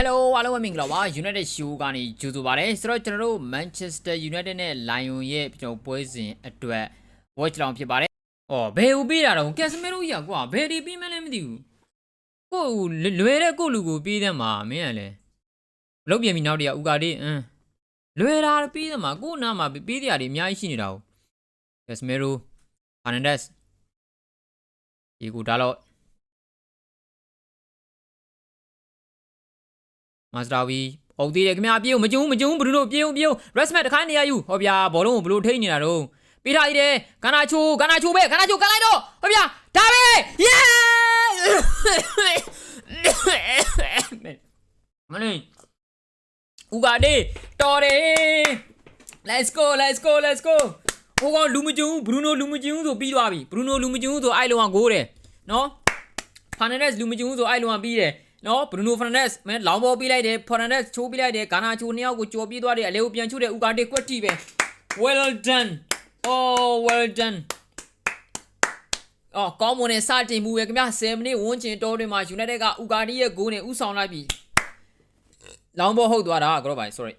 Hello အားလုံးပဲမင်္ဂလာပါ United Show ကနေကြိုဆိုပါရစေဆိုတော့ကျွန်တော်တို့ Manchester United နဲ့ Lion ရဲ့ကျွန်တော်ပွဲစဉ်အတွက် watch လောင်ဖြစ်ပါတယ်။အော်ဘယ်ဦးပေးတာတော့ကက်စမီရိုကြီးကွာဘယ်ဒီပြီးမှလည်းမသိဘူး။ကိုယ်လွယ်တဲ့ကိုလူကိုပေးတယ်မှာမင်းကလည်းလုတ်ပြင်ပြီးနောက်တည်းကဥကာဒီအင်းလွယ်တာပြီးတယ်မှာကို့နာမှာပေးတရားတွေအများကြီးရှိနေတာကိုကက်စမီရို Fernandes ဒီကူဒါတော့ မာစတာဝီအုပ်သေးတယ်ခင်ဗျာပြေးဦးမကျုံမကျုံဘလူးတို့ပြေးဦးပြေးဦး rest တခါနေရယူဟောဗျာဘောလုံးကိုဘလူးထိနေတာတော့ပေးထားရည်တယ်ကနာချိုကနာချိုပဲကနာချိုကန်လိုက်တော့ဟောဗျာဒါပဲ yeah မလေးဦးကဒေတော်တယ် let's go let's go let's go ဟိုကောင်လူမကျုံဘရူနိုလူမကျုံဆိုပြီးသွားပြီဘရူနိုလူမကျုံဆိုအိုက်လုံးကဂိုးတယ်နော်ဖာနန်ဒက်စ်လူမကျုံဆိုအဲ့လုံးကပြီးတယ် နော်ဘရူနိုဖာနန်ဒက်စ်မင်းလောင်ဘောပြီးလိုက်တယ်ဖာနန်ဒက်စ်ချိုးပြီးလိုက်တယ်ဂါနာချိုနှစ်ယောက်ကိုကြော်ပြေးသွားတယ်အလေကိုပြန်ချုပ်တယ်ဥကာတေကွက်တီပဲ well done oh well done အော်ကောင်းမွန်တဲ့စတင်မှုပဲခင်ဗျ7မိနစ်ဝန်းကျင်တောတွင်မှာ United ကဥကာတီရဲ့ဂိုးနဲ့ဥဆောင်လိုက်ပြီလောင်ဘောဟုတ်သွားတာကတော့ပါ sorry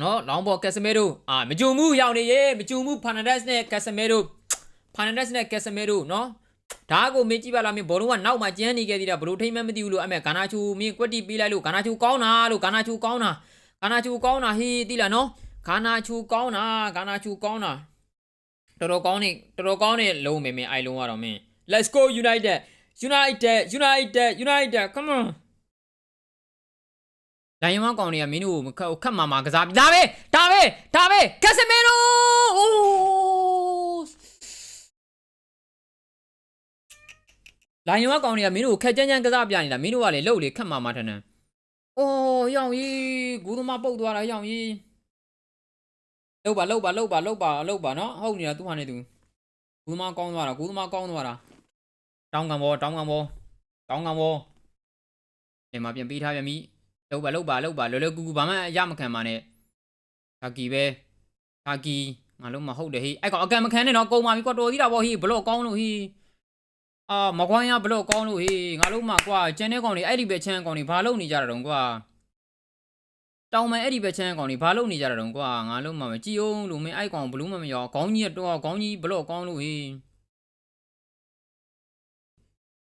နော်လောင်ဘောကက်စမဲရိုအာမကြုံမှုရောက်နေရေမကြုံမှုဖာနန်ဒက်စ်နဲ့ကက်စမဲရိုဖာနန်ဒက်စ်နဲ့ကက်စမဲရိုနော် ဒါကိုမင်းကြည့်ပါလားမင်းဘောလုံးကနောက်မှကျန်းနေခဲ့သေးတာဘလို့ထိမ့်မှမသိဘူးလို့အမေဂါနာချူမင်းကွက်တီပေးလိုက်လို့ဂါနာချူကောင်းတာလို့ဂါနာချူကောင်းတာဂါနာချူကောင်းတာဟေးသိလားနော်ဂါနာချူကောင်းတာဂါနာချူကောင်းတာတော်တော်ကောင်းနေတော်တော်ကောင်းနေလုံးမင်းမင်းအိုင်လုံးကတော့မင်း Let's go United United United United come on လိုင်ဝမ်ကောင်တွေကမင်းတို့ကိုခတ်မာမာကစားပြီးဒါပဲဒါပဲဒါပဲကက်စမီရိုအိုး လိုင်ယွာကောင်တွေကမင်းတို့ကိုခက်ကြမ်းကြမ်းကစားပြနေတာမင်းတို့ကလေလှုပ်လေခတ်မှာမထန်တန်။အိုးရောင်ကြီးဂူသမားပုတ်သွားတာရောင်ကြီး။လှုပ်ပါလှုပ်ပါလှုပ်ပါလှုပ်ပါလှုပ်ပါနော်ဟုတ်နေတာသူ့ဟာနဲ့သူဂူသမားကောင်းသွားတာဂူသမားကောင်းသွားတာတောင်းကံဘောတောင်းကံဘောတောင်းကံဘောဒီမှာပြန်ပေးထားပြန်ပြီလှုပ်ပါလှုပ်ပါလှုပ်ပါလွယ်လွယ်ကူကူဘာမှအရမခံပါနဲ့သာကီပဲသာကီငါလုံးမဟုတ်တယ်ဟေးအဲ့ကောင်အကံမခံနဲ့တော့ကုံပါပြီကွာတော်သေးတာဗောဟေးဘလော့ကောင်းလို့ဟေး အာမကွိုင်းရဘလို့ကောင်းလို့ဟေးငါလုံးမကွာကျန်တဲ့ကောင်တွေအဲ့ဒီပဲချမ်းကောင်တွေဘာလုပ်နေကြတာတုံးကွာတောင်မဲအဲ့ဒီပဲချမ်းကောင်တွေဘာလုပ်နေကြတာတုံးကွာငါလုံးမမကြည့်အောင်လို့မင်းအဲ့ကောင်ဘလို့မမရောခေါင်းကြီးတော့ခေါင်းကြီးဘလို့ကောင်းလို့ဟေး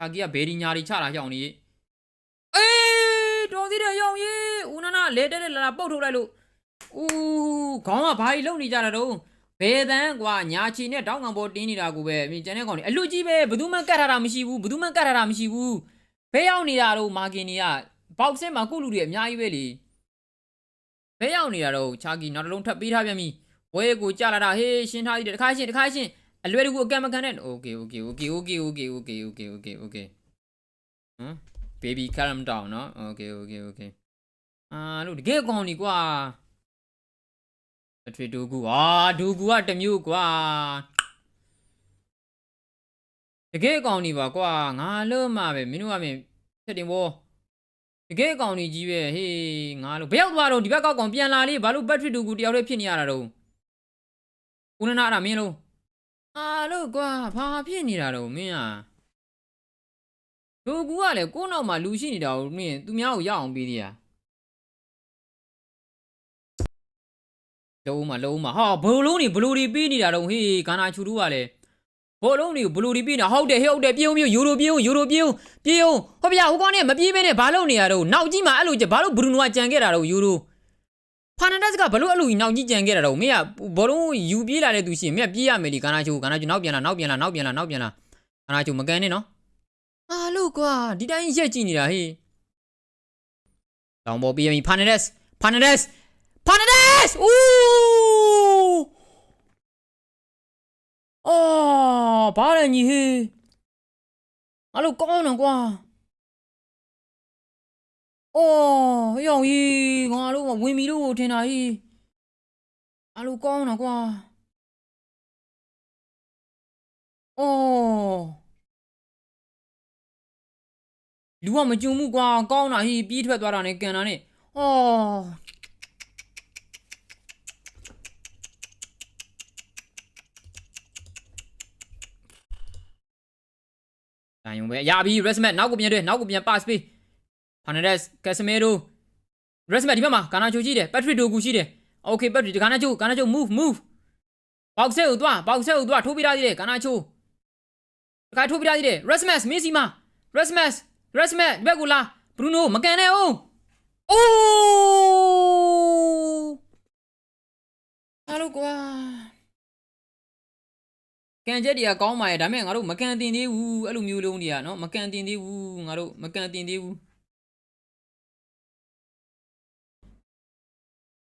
အာကြီးကဘေဒီညာတွေချတာကြောင်နေအေးတော်သေးတယ်ရောင်ကြီးဦးနနာလဲတဲ့လာလာပုတ်ထုတ်လိုက်လို့ဦးခေါင်းကဘာကြီးလုံနေကြတာတုံး ဘယ်တန်းကွာညာချီနဲ့တောင်းကံပေါ်တင်းနေတာကိုပဲအမြင်ကျန်တဲ့ကောင်တွေအလူကြီးပဲဘယ်သူမှကတ်ထားတာမရှိဘူးဘယ်သူမှကတ်ထားတာမရှိဘူးဘဲရောက်နေတာတော့မာကင်တွေကဘောက်ဆင်းမှာကုလူတွေအများကြီးပဲလေဘဲရောက်နေတာတော့ချာကီနောက်တစ်လုံးထပ်ပေးထားပြန်ပြီဝဲကိုကြလာတာဟေးရှင်းထားသေးတယ်တခါရှင်းတခါရှင်းအလွယ်တကူအကံမကန်နဲ့ okay okay okay okay okay okay okay okay okay ဟမ် baby calm down နော် okay okay okay အာလို့တကယ်ကောင်းနေကွာ အထွေဒူကူဟာဒူကူကတစ်မျိုးကွာတကယ်အကောင်ကြီးပါကွာငါလို့မှပဲမင်းတို့ကမင်းဖြစ်တင်ဘောတကယ်အကောင်ကြီးကြီးပဲဟေးငါလို့ဘယ်ရောက်သွားတော့ဒီဘက်ကောက်ကောင်ပြန်လာလေဘာလို့ဘက်ထရစ်ဒူကူတယောက်တည်းဖြစ်နေရတာတော့ဦးနနာအဲ့ဒါမင်းလို့အာလို့ကွာဘာဖြစ်နေတာတော့မင်းอ่ะဒူကူကလည်းကိုယ့်နောက်မှာလူရှိနေတာကိုမင်းသူများကိုရအောင်ပေးသေးတာ လုံးမလုံးမဟာဘလုံးနေဘလူတွေပြီးနေတာတော့ဟေးဂါနာချူတူကလည်းဘလုံးတွေဘလူတွေပြီးနေတာဟုတ်တယ်ဟဲ့ဟုတ်တယ်ပြေုံပြေုံယူရိုပြေုံယူရိုပြေုံပြေုံဟောဗျာဟိုကောင်နဲ့မပြေးဘဲနဲ့ဘာလုပ်နေရတော့နောက်ကြီးမှာအဲ့လိုဘာလို့ဘရူနိုကကြံခဲ့တာတော့ယူရိုဖာနန်ဒက်စ်ကဘလို့အဲ့လိုနောက်ကြီးကြံခဲ့တာတော့မင်းကဘလုံးယူပြေးလာတဲ့သူရှိရင်မင်းပြေးရမယ်ဒီဂါနာချူဂါနာချူနောက်ပြန်လာနောက်ပြန်လာနောက်ပြန်လာနောက်ပြန်လာဂါနာချူမကန်နဲ့နော်အာလို့ကွာဒီတိုင်းရက်ကြည့်နေတာဟေးတောင်ပေါ်ပြေးပြီဖာနန်ဒက်စ်ဖာနန်ဒက်စ် Fernandes! Uh! Oh, ba là nhỉ hì. Alo con nào qua. Oh, yêu gì, ngà lúc mà quên mi lúc thế này. Alo con nào qua. Oh. လူကမကြုံမှုကွာကောင်းတာဟိပြီးထွက်သွားတာနဲ့ကန်တာနဲ့အော် ဒါယုံပဲရပြီ resmet နောက်ကိုပြန်တွေ့နောက်ကိုပြန် pass ပေး fernandez casemiro resmet ဒီဘက်မှာကာနာချိုကြီးတယ် patrick dogu ရှိတယ် okay patrick ကာနာချိုကာနာချို move move ဘောက်ဆဲကိုသွားဘောက်ဆဲကိုသွားထိုးပြထားသေးတယ်ကာနာချိုတခါထိုးပြထားသေးတယ် resmet မင်းစီမာ resmet resmet ဒီဘက်ကိုလာ bruno မကန်နဲ့အောင်အိုးဟာလို့ကွာ ကန်ချက်တွေကကောင်းပါရဲ့ဒါပေမဲ့ငါတို့မကန်တင်သေးဘူးအဲ့လိုမျိုးလုံးတွေကနော်မကန်တင်သေးဘူးငါတို့မကန်တင်သေးဘူး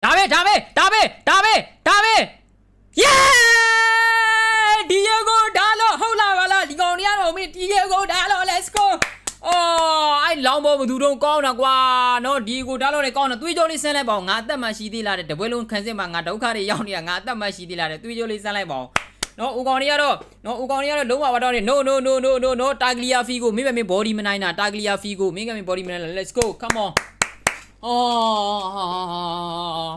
ဒါပဲဒါပဲဒါပဲဒါပဲဒါပဲယေဒီယေဂိုဒါလောဟုတ်လားပါလားဒီကောင်တွေကတော့မင်းဒီယေဂိုဒါလော let's go အော်အဲ့လောင်းဘောဘသူတော့ကောင်းတာကွာနော်ဒီကိုဒါလောလည်းကောင်းတာသွေးကြောလေးဆန်းလိုက်ပါဦးငါအသက်မှရှိသေးလားတဲ့တပွဲလုံးခံစစ်မှာငါဒုက္ခတွေရောက်နေတာငါအသက်မှရှိသေးလားတဲ့သွေးကြောလေးဆန်းလိုက်ပါဦး နော်ဦးကောင်တွေကတော့နော်ဦးကောင်တွေကတော့လုံးဝမတော့နေ no no no no no no တာဂလီယာဖီကိုမင်းမင်း body မနိုင်တာတာဂလီယာဖီကိုမင်းကမင်း body မနိုင်တာ let's go come on အော်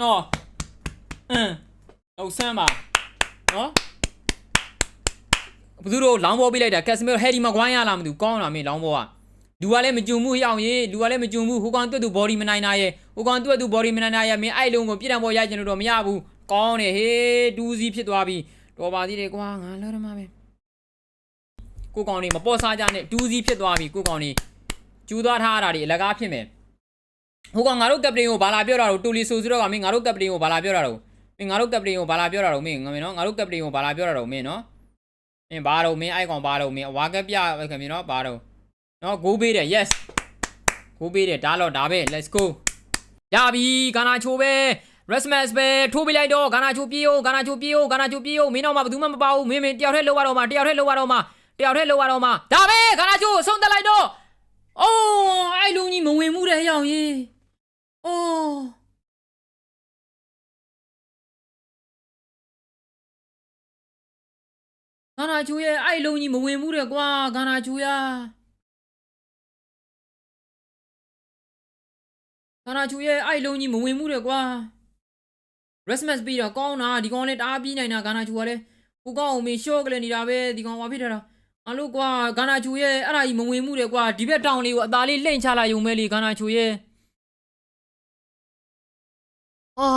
နော်အင်းဟုတ်ဆန်းပါနော်ဘသူတို့လောင်းဘောပေးလိုက်တာကက်စမီဟယ်ဒီမကွိုင်းရလားမသိဘူးကောင်းလားမင်းလောင်းဘောကလူကလည်းမကြုံမှုဟျောင်ရေလူကလည်းမကြုံမှုဟိုကောင်တွတ်သူ body မနိုင်တာရဲ့ဟိုကောင်တွတ်သူ body မနိုင်တာရဲ့မင်းအဲ့လုံးကိုပြစ်ဒဏ်ပေါ်ရိုက်ချင်လို့တော့မရဘူးကောင်းတယ်ဟေးဒူးစီဖြစ်သွားပြီ တော်ပါသေးတယ်ကွာငါလောရမှာပဲကိုကောင်နေမပေါ်စားကြနဲ့ဒူးစီဖြစ်သွားပြီကိုကောင်နေကျူးသွားထားရတာဒီအလကားဖြစ်မယ်ဟိုကောင်ငါတို့ကပတိန်ကိုဘာလာပြောတာတော့တူလီဆိုဆိုတော့ကမင်းငါတို့ကပတိန်ကိုဘာလာပြောတာတော့မင်းငါတို့ကပတိန်ကိုဘာလာပြောတာတော့မင်းငါမင်းနော်ငါတို့ကပတိန်ကိုဘာလာပြောတာတော့မင်းနော်မင်းဘာတော့မင်းအိုက်ကောင်ဘာတော့မင်းအဝါကက်ပြခင်မင်းနော်ဘာတော့နော်ဂိုးပေးတယ် yes ဂိုးပေးတယ်ဒါတော့ဒါပဲ let's go ရပြီဂါနာချိုပဲ Resmas ပဲထိုးပေးလိုက်တော့ဂါနာချိုပြေးအောင်ဂါနာချိုပြေးအောင်ဂါနာချိုပြေးအောင်မင်းတော့မှဘယ်သူမှမပါဘူးမင်းမင်းတယောက်တည်းလောက်ရတော့မှတယောက်တည်းလောက်ရတော့မှတယောက်တည်းလောက်ရတော့မှဒါပဲဂါနာချိုဆုံးသက်လိုက်တော့အိုးအဲ့လူကြီးမဝင်မှုတဲ့ဟျောင်ကြီးအိုးဂါနာချိုရဲ့အဲ့လူကြီးမဝင်မှုတဲ့ကွာဂါနာချိုရဂါနာချိုရဲ့အဲ့လူကြီးမဝင်မှုတဲ့ကွာ Resmas ပြီးတော့ကောင်းတာဒီကောင်လည်းတအားပြီးနိုင်တာဂါနာချူကလည်းကိုကောင်းအောင်မေရှော့ကလေးနေတာပဲဒီကောင်ဘာဖြစ်ထားတာအလို့ကွာဂါနာချူရဲ့အဲ့ဒါကြီးမဝင်မှုတယ်ကွာဒီဘက်တောင်လေးကိုအသားလေးလှိမ့်ချလိုက်ရုံပဲလေဂါနာချူရဲ့အာ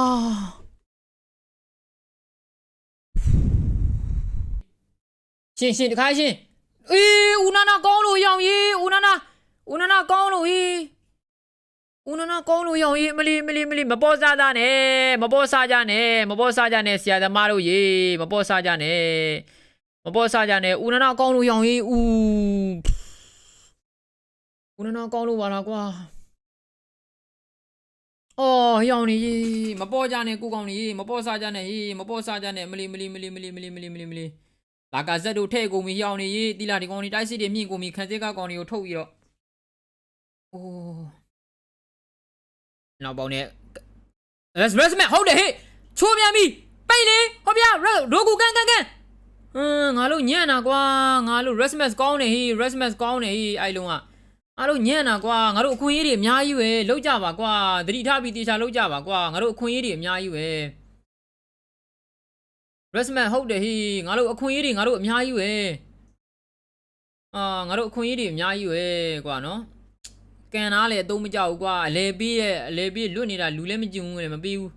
ရှင်ရှင်တခါရှင်အေးဦးနာနာကောင်းလို့ရောင်ရေးဦးနာနာဦးနာနာကောင်းလို့ဟေး ဦးနနာကောင်းလို့ရောင်ရေးမလီမလီမလီမပေါ်စားကြနဲ့မပေါ်စားကြနဲ့မပေါ်စားကြနဲ့ဆရာသမားတို့ရေမပေါ်စားကြနဲ့မပေါ်စားကြနဲ့ဦးနနာကောင်းလို့ရောင်ရေးဦးဦးနနာကောင်းလို့ပါလားကွာအော်ရောင်နေရေမပေါ်ကြနဲ့ကိုကောင်းနေရေမပေါ်စားကြနဲ့ဟေးမပေါ်စားကြနဲ့မလီမလီမလီမလီမလီမလီမလီမလီလာကဇက်တို့ထဲ့ကုန်ပြီရောင်နေရေတီလာဒီကောင်နေတိုက်စစ်တွေမြင့်ကုန်ပြီခန်းစက်ကကောင်တွေကိုထုတ်ပြီးတော့အိုး နောက်ပေါင်းနဲ့ Let's rest man ဟုတ်တယ်ဟေ့ချိုးပြန်ပြီပိတ်လေဟောဗျာရိုကူကန်ကန်ကန်ဟမ်ငါတို့ညံ့တာကွာငါတို့ rest match ကောင်းတယ်ဟေး rest match ကောင်းတယ်ဟေးအဲ့လုံးကငါတို့ညံ့တာကွာငါတို့အခွင့်အရေးတွေအများကြီးပဲလောက်ကြပါကွာသတိထားပြီးတေချာလောက်ကြပါကွာငါတို့အခွင့်အရေးတွေအများကြီးပဲ rest match ဟုတ်တယ်ဟေးငါတို့အခွင့်အရေးတွေငါတို့အများကြီးပဲအာငါတို့အခွင့်အရေးတွေအများကြီးပဲကွာနော် ကန်နာလည်းအသုံးမကျဘူးကွာအလဲပေးရဲ့အလဲပေးလွတ်နေတာလူလည်းမကြည့်ဘူးလည်းမပေးဘူး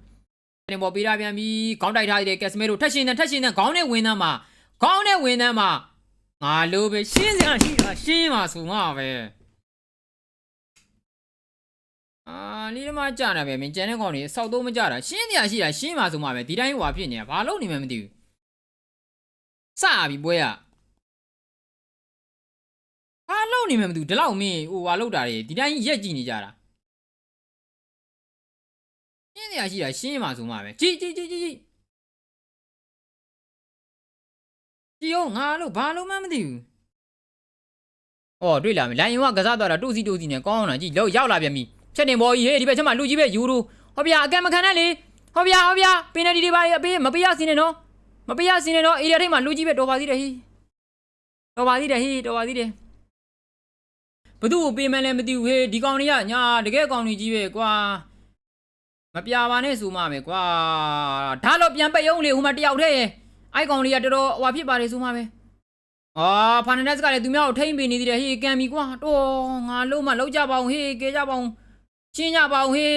တင်ပေါ်ပေးတာပြန်ပြီးခေါင်းတိုက်ထားတဲ့ကက်စမဲတို့ထက်ရှင်တဲ့ထက်ရှင်တဲ့ခေါင်းနဲ့ဝင်သားမှာခေါင်းနဲ့ဝင်သားမှာငါလိုပဲရှင်းစရာရှိတာရှင်းပါဆိုငါပဲအာလီတမကြတာပဲမင်းကျန်တဲ့ကောင်တွေစောက်သုံးမကြတာရှင်းစရာရှိတာရှင်းပါဆိုမှပဲဒီတိုင်းဟွာဖြစ်နေတာဘာလို့နေမှမသိဘူးစပြီပွဲက ဟာလုံနေမှမသိဘူးဒီလောက်မင်းဟိုဟာလောက်တာတွေဒီတိုင်းရက်ကြည့်နေကြတာရှင်းနေရရှိတာရှင်းမှာဆိုမှပဲကြည်ကြည်ကြည်ကြည်ကြည်ကြည်အောင်ငါလို့ဘာလို့မှမသိဘူးအော်တွေ့လာပြီလိုင်ယုံကကစားသွားတာတူစီတူစီနဲ့ကောင်းအောင်လာကြည့်လောက်ရောက်လာပြန်ပြီချက်တင်ဘော်ကြီးဟေးဒီဘက်ချက်မှာလူကြီးပဲယူရိုဟောဗျာအကံမခံနဲ့လေဟောဗျာဟောဗျာပင်နယ်ဒီတွေပါအပေးမပေးရစင်းနဲ့နော်မပေးရစင်းနဲ့နော်အေးရထိတ်မှာလူကြီးပဲတော်ပါသေးတယ်ဟေးတော်ပါသေးတယ်ဟေးတော်ပါသေးတယ် ဘသူ့ကိုပေးမှန်းလည်းမသိဘူးဟေးဒီကောင်တွေကညာတကယ်ကောင်တွေကြီးပဲကွာမပြပါနဲ့ဆိုမှပဲကွာဒါတော့ပြန်ပိတ်အောင်လေဟိုမှာတယောက်တည်းရဲ့အိုက်ကောင်တွေကတော်တော်ဟွာဖြစ်ပါတယ်ဆိုမှပဲအာဖာနန်ဒက်စ်ကလည်းသူများကိုထိမ့်ပေးနေသေးတယ်ဟေးကန်ပြီကွာတော့ငါလုံးမလောက်ကြပါအောင်ဟေးကဲကြပါအောင်ရှင်းကြပါအောင်ဟေး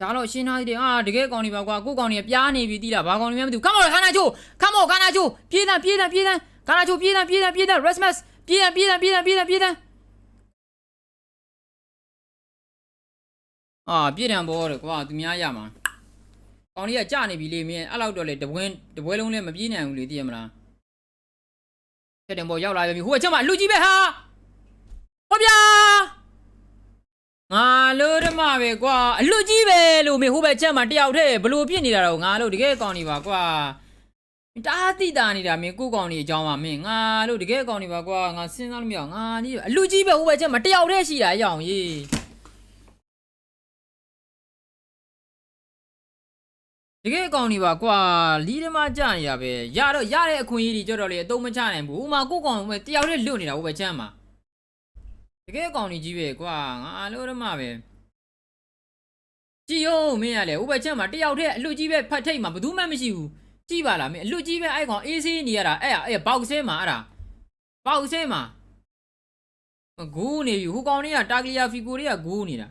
ဒါတော့ရှင်းထားသေးတယ်အာတကယ်ကောင်းနေပါကွာကိုကောင်နေပြားနေပြီတိလားဘာကောင်နေမှမသိဘူးခမောခါနာချိုခမောခါနာချိုပြေးတန်းပြေးတန်းပြေးတန်းခါနာချိုပြေးတန်းပြေးတန်းပြေးတန်း resmas ပြေးတန်းပြေးတန်းပြေးတန်းပြေးတန်းပြေးတန်း အာပြေးတန်းဘောတယ်ကွာသူများရမှာကောင်လေးကကြာနေပြီလေမင်းအဲ့လောက်တော့လေတပွဲတပွဲလုံးလည်းမပြေးနိုင်ဘူးလေသိရမလားချက်တင်ပေါ်ရောက်လာပြီဟိုကချက်မလူကြီးပဲဟာဟောဗျာငါလို့ဓမ္မပဲကွာအလူကြီးပဲလို့မေဟိုဘက်ချက်မတယောက်တည်းဘလို့ဖြစ်နေတာတော့ငါလို့တကယ်ကောင်းနေပါကွာတားတိတာနေတာမင်းကိုကောင်နေအကြောင်းပါမင်းငါလို့တကယ်ကောင်းနေပါကွာငါစဉ်းစားလို့မရအောင်ငါကြီးအလူကြီးပဲဟိုဘက်ချက်မတယောက်တည်းရှိတာအရောင်ကြီး တကယ်ကောင်းနေပါကွာလီးဓမ္မကြနေရပဲရတော့ရတဲ့အခွင့်အရေးတွေကြတော့လေအတုံးမချနိုင်ဘူးဥမာကိုကောင်ပဲတယောက်တည်းလွတ်နေတာဟိုဘက်ချက်မှာတကယ်ကောင်းနေကြီးပဲကွာငါလို့ဓမ္မပဲကြည်ယောမင်းရလေဟိုဘက်ချက်မှာတယောက်တည်းအလူကြီးပဲဖတ်ထိတ်မှာဘယ်သူမှမရှိဘူးကြည်ပါလားမင်းအလူကြီးပဲအဲ့ကောင်အေးဆေးနေရတာအဲ့အဲ့ဘောက်ဆဲမှာအဲ့ဒါဘောက်ဆဲမှာဂူးနေပြီဟိုကောင်တွေကတာကလီယာဖီကိုတွေကဂူးနေတာ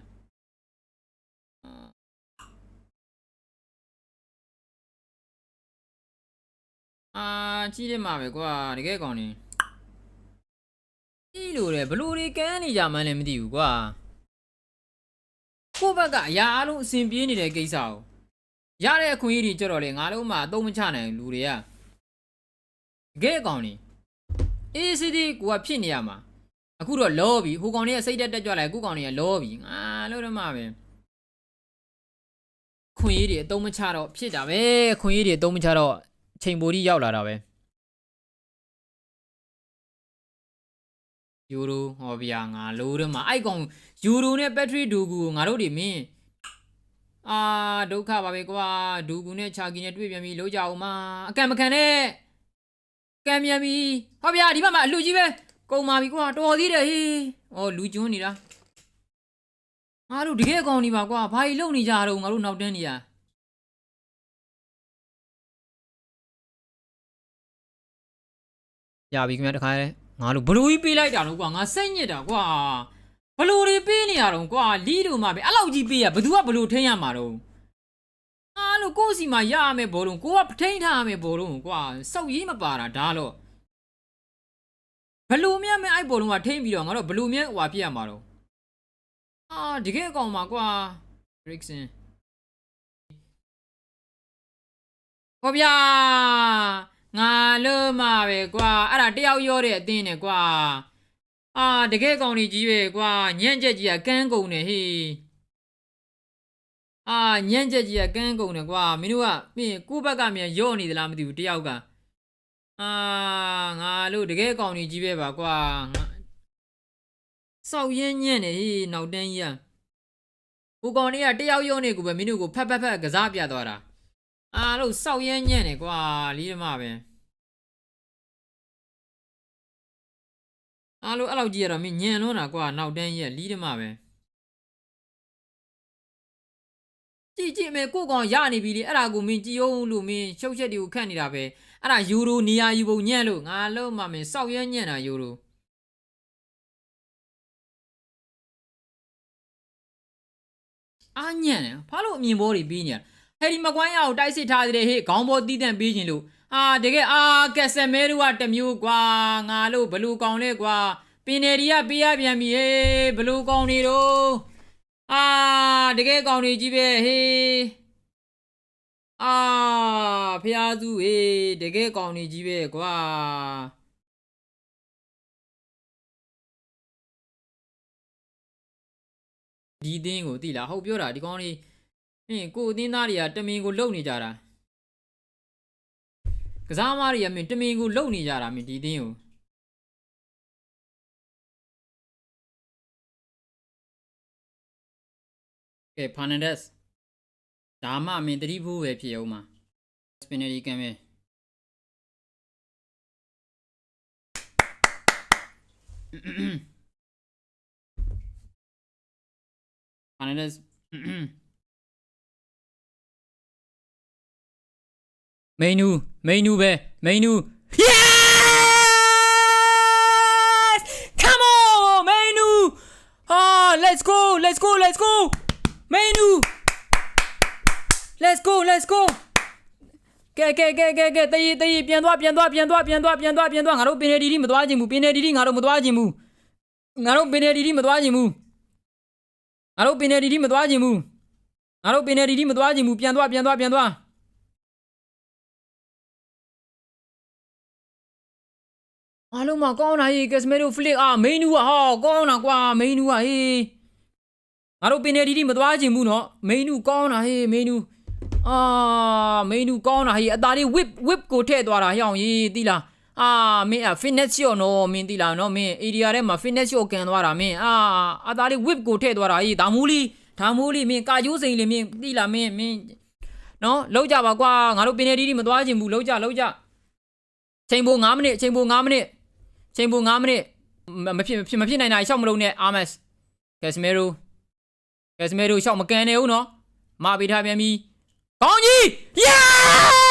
အာကြီးတယ်မှာပဲကွာတကယ်ကောင်းနေကြီးလို့တယ်ဘလို့တွေကန်းနေကြမှန်းလည်းမသိဘူးကွာကိုယ့်ဘက်ကအရာအလုံးအစဉ်ပြေးနေတဲ့ကိစ္စကိုရတဲ့အခွင့်အရေးတွေကြတော့လေငါလုံးမှအသုံးမချနိုင်ဘူးလူတွေကတကယ်ကောင်းနေအေးစီဒီကိုကဖြစ်နေရမှာအခုတော့လောပြီဟိုကောင်တွေကစိတ်တက်တက်ကြွလိုက်ကိုကောင်တွေကလောပြီငါလို့တော့မှပဲခွင့်ရည်တွေအသုံးမချတော့ဖြစ်တာပဲခွင့်ရည်တွေအသုံးမချတော့ ချိန်ပိုဒီရောက်လာတာပဲယူရိုဟောဗျာငါလို့တော့မအိုက်ကောင်ယူရိုနဲ့ဘက်ထရီဒူကူကိုငါတို့တွေမင်းအာဒုက္ခပါပဲကွာဒူကူနဲ့ချာကီနဲ့တွေ့ပြန်ပြီလို့ကြအောင်မအကံမခံနဲ့ကံမြန်ပြီဟောဗျာဒီဘက်မှာအလူကြီးပဲကုန်ပါပြီကွာတော်သေးတယ်ဟေးဩလူကျွန်းနေတာငါတို့တကယ်ကောင်နေပါကွာဘာကြီးလုံနေကြတော့ငါတို့နောက်တန်းနေရ ရပြီခင်ဗျာတခါလေငါတို့ဘလူးကြီးပေးလိုက်တာတော့ကွာငါစိတ်ညစ်တာကွာဘလူးတွေပေးနေရတော့ကွာလီးတို့မှပဲအဲ့လောက်ကြီးပေးရဘသူကဘလူးထိန်းရမှာတော့အားလို့ကိုယ့်စီမှာရရမယ်ဘောလုံးကိုကထိန်းထားရမယ်ဘောလုံးကွာစောက်ရေးမပါတာဒါတော့ဘလူးမြတ်မဲ့အဲ့ဘောလုံးကထိန်းပြီးတော့ငါတို့ဘလူးမြတ်ဟွာပြရမှာတော့အာတကယ်အကောင်ပါကွာ Rickson ဟောဗျာ ငါလို့မှာပဲကွာအဲ့ဒါတယောက်ရောတဲ့အတင်းနဲ့ကွာအာတကယ်ကောင်းနေကြီးပဲကွာညံ့ချက်ကြီးကကန်းကုန်နေဟေးအာညံ့ချက်ကြီးကကန်းကုန်နေကွာမင်းတို့ကပြင်ကိုယ့်ဘက်ကမြန်ရော့နေသလားမသိဘူးတယောက်ကအာငါလို့တကယ်ကောင်းနေကြီးပဲပါကွာငါစောက်ရင်းညံ့နေဟေးနောက်တန်းကြီးကကိုကောင်လေးကတယောက်ရော့နေကိုပဲမင်းတို့ကိုဖက်ဖက်ဖက်ကစားပြသွားတာ အားလို့စောက်ရမ်းညံ့နေကွာလီးဓမ္မပဲအားလို့အဲ့လောက်ကြီးရတော့မင်းညံလွန်းတာကွာနောက်တန်းကြီးကလီးဓမ္မပဲကြည့်ကြည့်မယ်ကို့ကောင်ရနေပြီလေအဲ့ဒါကိုမင်းကြည်အောင်လို့မင်းရှုပ်ချက်တွေကိုခတ်နေတာပဲအဲ့ဒါယူရိုနေရာယူပုံညံ့လို့ငါလုံးမမင်းစောက်ရမ်းညံ့တာယူရိုအာညံ့တယ်ဘာလို့အမြင်ဘောတွေပြီးနေရ ဟဲဒီမကွိုင်းရကိုတိုက်စစ်ထားသေးတယ်ဟေ့ခေါင်းဘောတီးတန့်ပေးခြင်းလို့အာတကယ်အာကက်ဆယ်မဲတို့ကတစ်မျိုးကွာငါလို့ဘလူကောင်လဲကွာပင်နယ်ဒီကပေးရပြန်ပြီဟေးဘလူကောင်တွေတို့အာတကယ်ကောင်တွေကြီးပဲဟေးအာဖျားစုဟေးတကယ်ကောင်တွေကြီးပဲကွာဒီအတင်းကိုတိလားဟုတ်ပြောတာဒီကောင်တွေ ဟင်းကိုအသင်းသားတွေကတမင်ကိုလုံနေကြတာကစားသမားတွေကမင်းတမင်ကိုလုံနေကြတာမင်းဒီအသင်းကိုကဲဖာနန်ဒက်စ်ဒါမှမင်းတတိဖို့ပဲဖြစ်အောင်မှာစပင်နယ်ကမ်ပဲဖာနန်ဒက်စ် မိန်နူးမိန်နူးပဲမိန်နူး Yes Come on မိန်နူး Ah let's go let's go let's go မိန်နူး Let's go let's go ကဲကဲကဲကဲကဲတရီတရီပြန်သွားပြန်သွားပြန်သွားပြန်သွားပြန်သွားပြန်သွားငါတို့ပင်နေဒီဒီမသွားခြင်းဘူးပင်နေဒီဒီငါတို့မသွားခြင်းဘူးငါတို့ပင်နေဒီဒီမသွားခြင်းဘူးငါတို့ပင်နေဒီဒီမသွားခြင်းဘူးငါတို့ပင်နေဒီဒီမသွားခြင်းဘူးပြန်သွားပြန်သွားပြန်သွား အားလုံးမကောင်းတာဟေးကက်စမဲတို့ဖလစ်အာမိန်နူကဟာကောင်းတာကွာမိန်နူကဟေးငါတို့ပင်နေဒီဒီမသွားခြင်းဘူးနော်မိန်နူကောင်းတာဟေးမိန်နူအာမင်းတို့ကောင်းတာဟေးအသားလေး whip whip ကိုထည့်သွားတာဟောင်းကြီးတိလားအာမင်းအ fitness ရော့နော်မင်းတိလားနော်မင်း area ထဲမှာ fitness ရော့ကန်သွားတာမင်းအာအသားလေး whip ကိုထည့်သွားတာဟေးဒါမိုးလေးဒါမိုးလေးမင်းကာကျိုးစိန်လေးမင်းတိလားမင်းမင်းနော်လောက်ကြပါကွာငါတို့ပင်နေဒီဒီမသွားချင်ဘူးလောက်ကြလောက်ကြချိန်ပို9မိနစ်ချိန်ပို9မိနစ် ချိန်ပို9မိနစ်မဖြစ်မဖြစ်မဖြစ်နိုင်တာရှောက်မလုံးနဲ့ Armas Casemiro Casemiro ရှောက်မကန်နေဘူးနော်မပေးထားပြန်ပြီကောင်းကြီး yes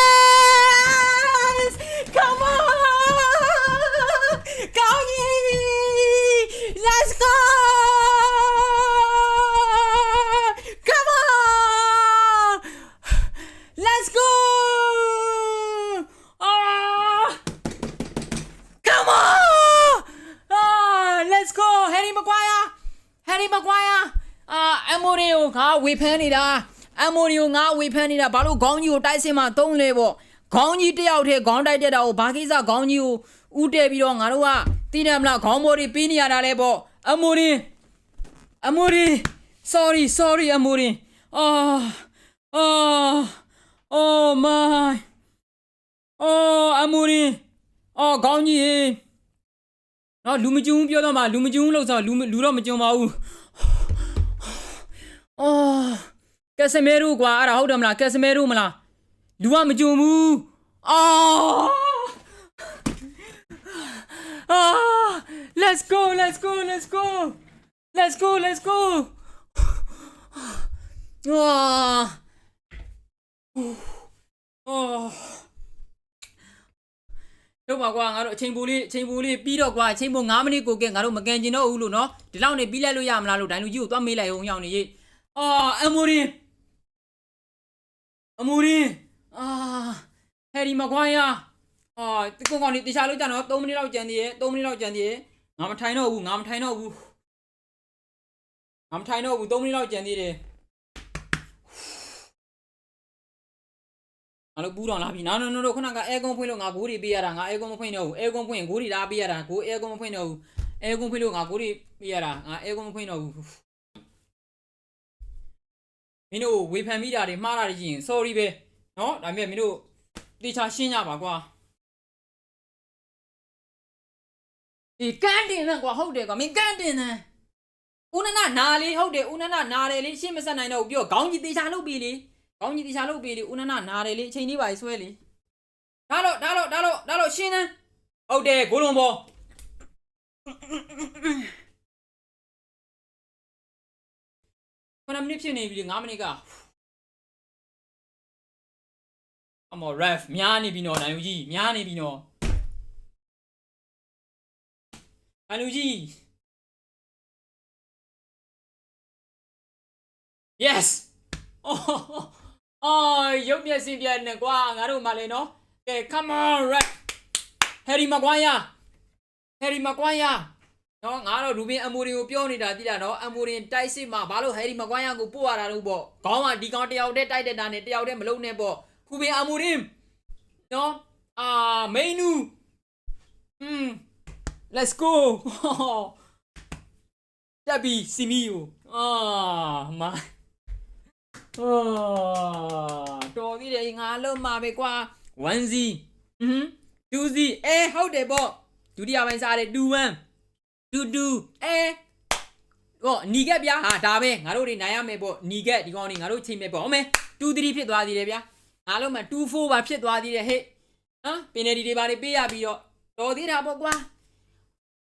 အမိုရီကိုငါဝေဖန်နေတာဘာလို့ခေါင်းကြီးကိုတိုက်စင်မှာတုံးလေပေါ့ခေါင်းကြီးတယောက်တည်းခေါင်းတိုက်တက်တာကိုဘာကိစ္စခေါင်းကြီးကိုဥတဲပြီးတော့ငါတို့ကသိတယ်မလားခေါင်းမိုရီပြီးနေရတာလဲပေါ့အမိုရီအမိုရီ sorry sorry အမိုရီအာအာ oh my oh အမိုရီအော်ခေါင်းကြီးရေနော်လူမကျုံပြောတော့မှလူမကျုံလို့ဆိုလူလူတော့မကျုံပါဘူးအော် ကက်စမဲရူကွာအဲ့ဒါဟုတ်တယ်မလားကက်စမဲရူမလားလူကမကြုံဘူးအော်အာ let's go let's go let's go let's go let's go အာအော်တို့ပါကွာငါတို့အချိန်ပိုလေးအချိန်ပိုလေးပြီးတော့ကွာအချိန်ပို9မိနစ်ကိုကဲငါတို့မကန်ကျင်တော့ဘူးလို့နော်ဒီလောက်နေပြီးလိုက်လို့ရမလားလို့ဒိုင်လူကြီးကိုသွားမေးလိုက်အောင်ရောက်နေရေးအာအမိုရင် အမိုရင်အာဟယ်ရီမကွိုင်းယာအာဒီကောင်ကောင်လေးတခြားလို့ကြတော့3မိနစ်လောက်ကြံသေးရဲ့3မိနစ်လောက်ကြံသေးရဲ့ငါမထိုင်တော့ဘူးငါမထိုင်တော့ဘူးငါမထိုင်တော့ဘူး3မိနစ်လောက်ကြံသေးတယ်ငါတို့ပူးတော်လာပြီနော်နော်နော်ခုနကအဲကွန်ဖွင့်လို့ငါဂိုးတွေပေးရတာငါအဲကွန်မဖွင့်တော့ဘူးအဲကွန်ဖွင့်ဂိုးတွေလာပေးရတာဂိုးအဲကွန်မဖွင့်တော့ဘူးအဲကွန်ဖွင့်လို့ငါဂိုးတွေပေးရတာငါအဲကွန်မဖွင့်တော့ဘူး မင်းတို့ဝေဖန်မိတာတွေမှားတာတွေရှိရင် sorry ပဲเนาะဒါပေမဲ့မင်းတို့တေချာရှင်းကြပါကွာဒီကန်တင်နဲ့ကွာဟုတ်တယ်ကွာမင်းကန်တင်နဲ့ဦးနနနာလေးဟုတ်တယ်ဦးနနနာတယ်လေရှင်းမဆက်နိုင်တော့ဘူးပြောခေါင်းကြီးတေချာလုပ်ပြီလေခေါင်းကြီးတေချာလုပ်ပြီလေဦးနနနာတယ်လေအချိန်လေးပါဆွဲလေဒါတော့ဒါတော့ဒါတော့ဒါတော့ရှင်းနေဟုတ်တယ်ကိုလုံးပေါ် 9မိနစ်ဖြစ်နေပြီလေ9မိနစ်ကအမော် ref များနေပြီနော်နိုင်လူကြီးများနေပြီနော်နိုင်လူကြီး yes အော်အော်ရုပ်မျက်စိပြနေကွာငါတို့မှလည်းနော်ကဲ come on ref Harry Maguire Harry Maguire နော်ငါတော့ရူဘင်အမိုရင်ကိုပြောနေတာတိတာနော်အမိုရင်တိုက်စစ်မှာဘာလို့ဟယ်ရီမကွိုင်းယာကိုပို့ရတာလို့ပေါ့ခေါင်းကဒီကောင်တယောက်တည်းတိုက်တဲ့တာနဲ့တယောက်တည်းမလုံးနဲ့ပေါ့ရူဘင်အမိုရင်နော်အာမိန်နူอืม let's go တက်ပြီစီမီယိုအာမအာတော်သေးတယ်ငါလုံးမှာပဲကွာ1 z อืม2 z အဲဟုတ်တယ်ပေါ့ဒုတိယပိုင်းစားတယ်2 1 တူတူအဲဟောညီကက်ဗျာဟာဒါပဲငါတို့တွေနိုင်ရမယ်ပေါ့ညီကက်ဒီကောင်တွေငါတို့ချိန်မယ်ပေါ့ဟုတ်မယ်2 3ဖြစ်သွားသေးတယ်ဗျာငါလုံးမှာ2 4ပါဖြစ်သွားသေးတယ်ဟဲ့ဟမ်ပင်နယ်ဒီတွေပါတွေပေးရပြီးတော့တော်သေးတာပေါ့ကွာ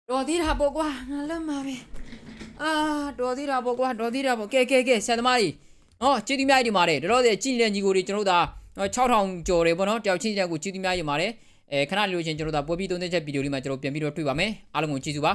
တော်သေးတာပေါ့ကွာငါလုံးမှာပဲအာတော်သေးတာပေါ့ကွာတော်သေးတာပေါ့ကဲကဲကဲဆရာသမားကြီးဟောကျေးဇူးများကြီးတင်ပါတယ်တော်တော်တဲ့ကြည်လက်ညီကိုတွေကျွန်တော်တို့ဒါ6000ကျော်တယ်ပေါ့နော်တယောက်ချင်းချက်ကိုကျေးဇူးများကြီးတင်ပါတယ်အဲခဏလေးလို့ချင်းကျွန်တော်တို့ဒါပွဲပြီးသုံးသက်ချက်ဗီဒီယိုလေးမှာကျွန်တော်ပြန်ပြီးတော့တွေ့ပါမယ်အားလုံးကိုကျေးဇူးပါ